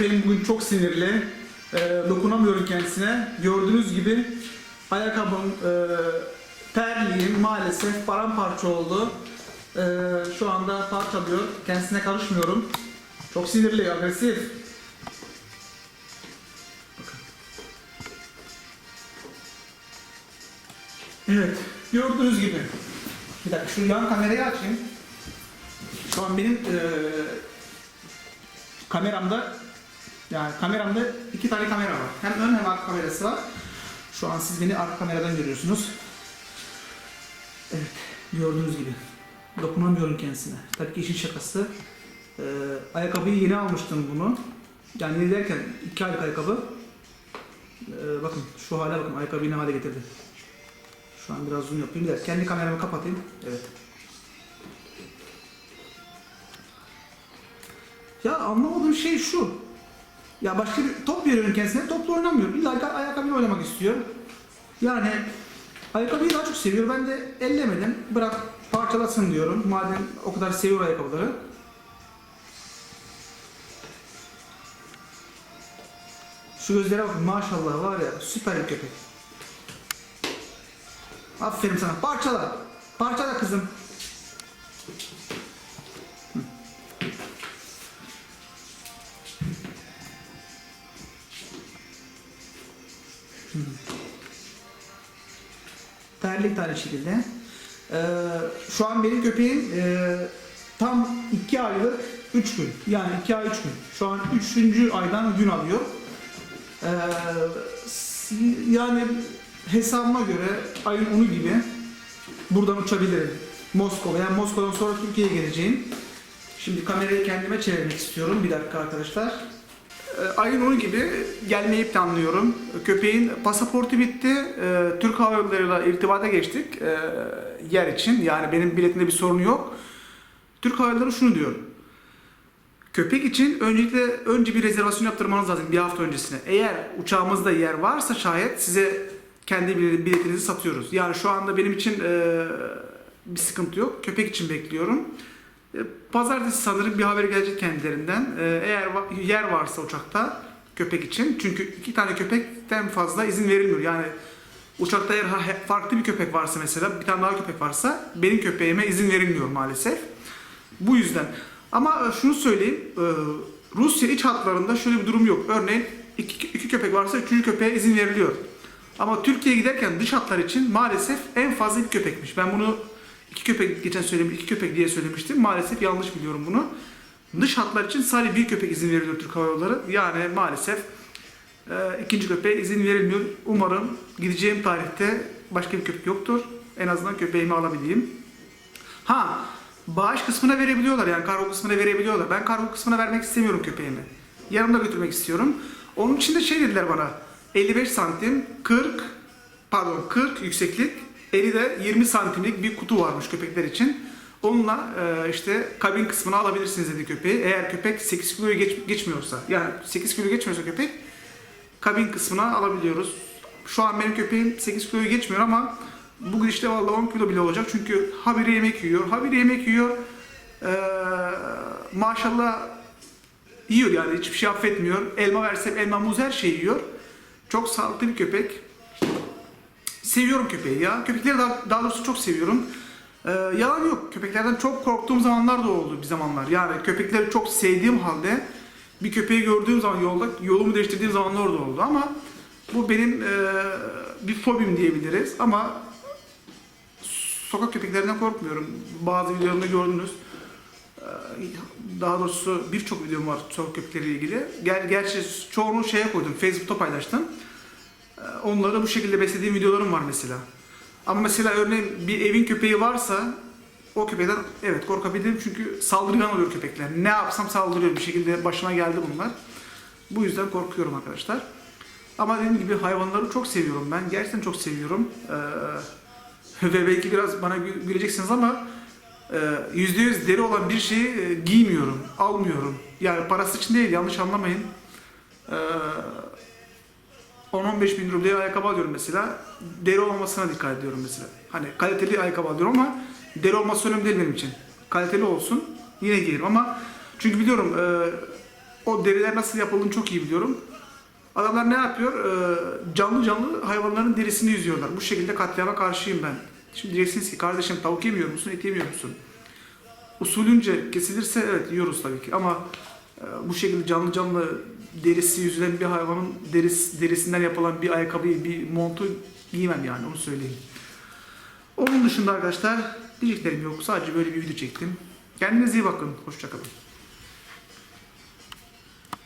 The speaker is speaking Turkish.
Köpeğim bugün çok sinirli. Ee, dokunamıyorum kendisine. Gördüğünüz gibi ayakkabım, e, terliğim maalesef paramparça oldu. Ee, şu anda parçalıyor. Kendisine karışmıyorum. Çok sinirli, agresif. Evet, gördüğünüz gibi. Bir dakika şu yan kamerayı açayım. Şu an benim eee kameramda yani kameramda iki tane kamera var. Hem ön hem arka kamerası var. Şu an siz beni arka kameradan görüyorsunuz. Evet, gördüğünüz gibi. Dokunamıyorum kendisine. Tabii ki işin şakası. Eee, ayakkabıyı yeni almıştım bunu. Yani yeni derken iki aylık ayakkabı. Eee, bakın şu hale bakın ayakkabıyı ne hale getirdi. Şu an biraz zoom yapayım. Bir kendi kameramı kapatayım. Evet. Ya anlamadığım şey şu. Ya başka bir top veriyorum kendisine, topla oynamıyor. İlla ayakkabıyla oynamak istiyor. Yani ayakkabıyı daha çok seviyor. Ben de ellemedim. Bırak parçalasın diyorum. Madem o kadar seviyor ayakkabıları. Şu gözlere bakın maşallah var ya süper bir köpek. Aferin sana. Parçala. Parçala kızım. De aynı şekilde. Ee, şu an benim köpeğim e, tam 2 aylık 3 gün. Yani 2 ay 3 gün. Şu an 3. aydan gün alıyor. Ee, yani hesabıma göre ayın 10'u gibi buradan uçabilirim. Moskova. Yani Moskova'dan sonra Türkiye'ye geleceğim. Şimdi kamerayı kendime çevirmek istiyorum. Bir dakika arkadaşlar. Ee, Ayın 10'u gibi gelmeyi planlıyorum. Köpeğin pasaportu bitti. Ee, Türk Hava Yolları'yla irtibata geçtik ee, yer için. Yani benim biletimde bir sorun yok. Türk Hava Yolları şunu diyor. Köpek için öncelikle önce bir rezervasyon yaptırmanız lazım bir hafta öncesine. Eğer uçağımızda yer varsa şayet size kendi bile- biletinizi satıyoruz. Yani şu anda benim için bir sıkıntı yok. Köpek için bekliyorum. E, Pazartesi sanırım bir haber gelecek kendilerinden. E, Eğer yer varsa uçakta köpek için. Çünkü iki tane köpekten fazla izin verilmiyor. Yani uçakta eğer farklı bir köpek varsa mesela bir tane daha köpek varsa benim köpeğime izin verilmiyor maalesef. Bu yüzden. Ama e, şunu söyleyeyim. Rusya iç hatlarında şöyle bir durum yok. Örneğin iki, iki köpek varsa üçüncü köpeğe izin veriliyor. Ama Türkiye'ye giderken dış hatlar için maalesef en fazla bir köpekmiş. Ben bunu iki köpek geçen söylemiş, iki köpek diye söylemiştim. Maalesef yanlış biliyorum bunu. Dış hatlar için sadece bir köpek izin veriliyor Türk Hava Yolları. Yani maalesef e, ikinci köpeğe izin verilmiyor. Umarım gideceğim tarihte başka bir köpek yoktur. En azından köpeğimi alabileyim. Ha, bağış kısmına verebiliyorlar yani kargo kısmına verebiliyorlar. Ben kargo kısmına vermek istemiyorum köpeğimi. Yanımda götürmek istiyorum. Onun için de şey dediler bana. 55 santim, 40, pardon 40 yükseklik, 50 de 20 santimlik bir kutu varmış köpekler için. Onunla e, işte kabin kısmına alabilirsiniz dedi köpeği. Eğer köpek 8 kiloyu geç, geçmiyorsa, yani 8 kilo geçmiyorsa köpek kabin kısmına alabiliyoruz. Şu an benim köpeğim 8 kiloyu geçmiyor ama bugün işte vallahi 10 kilo bile olacak. Çünkü habire yemek yiyor. Habire yemek yiyor. Ee, maşallah yiyor yani hiçbir şey affetmiyor. Elma versem elma muz her şeyi yiyor. Çok sağlıklı bir köpek. Seviyorum köpeği ya. Köpekleri daha, daha doğrusu çok seviyorum. Ee, yalan yok. Köpeklerden çok korktuğum zamanlar da oldu bir zamanlar. Yani köpekleri çok sevdiğim halde bir köpeği gördüğüm zaman yolda yolumu değiştirdiğim zamanlar da oldu ama bu benim e, bir fobim diyebiliriz ama sokak köpeklerinden korkmuyorum. Bazı videolarımda gördünüz. Ee, Daha doğrusu birçok videom var sokak köpekleriyle ilgili. Ger gerçi çoğunu şeye koydum, Facebook'ta paylaştım. Onları bu şekilde beslediğim videolarım var mesela. Ama mesela örneğin bir evin köpeği varsa o köpekten evet korkabilirim çünkü saldırgan oluyor köpekler. Ne yapsam saldırıyor bir şekilde başıma geldi bunlar. Bu yüzden korkuyorum arkadaşlar. Ama dediğim gibi hayvanları çok seviyorum ben. Gerçekten çok seviyorum. Ee, ve belki biraz bana gü- güleceksiniz ama e, yüzde yüz deri olan bir şeyi e, giymiyorum, almıyorum. Yani parası için değil yanlış anlamayın. Ee, 10-15 bin rubleye ayakkabı alıyorum mesela. Deri olmamasına dikkat ediyorum mesela. Hani kaliteli ayakkabı alıyorum ama deri olması önemli değil benim için. Kaliteli olsun yine giyerim ama çünkü biliyorum e, o deriler nasıl yapıldığını çok iyi biliyorum. Adamlar ne yapıyor? Ee, canlı canlı hayvanların derisini yüzüyorlar. Bu şekilde katliama karşıyım ben. Şimdi diyeceksiniz ki kardeşim tavuk yemiyor musun, et yemiyor musun? Usulünce kesilirse evet yiyoruz tabii ki ama e, bu şekilde canlı canlı derisi yüzülen bir hayvanın deris, derisinden yapılan bir ayakkabıyı, bir montu giymem yani onu söyleyeyim. Onun dışında arkadaşlar diyeceklerim yok. Sadece böyle bir video çektim. Kendinize iyi bakın. Hoşçakalın.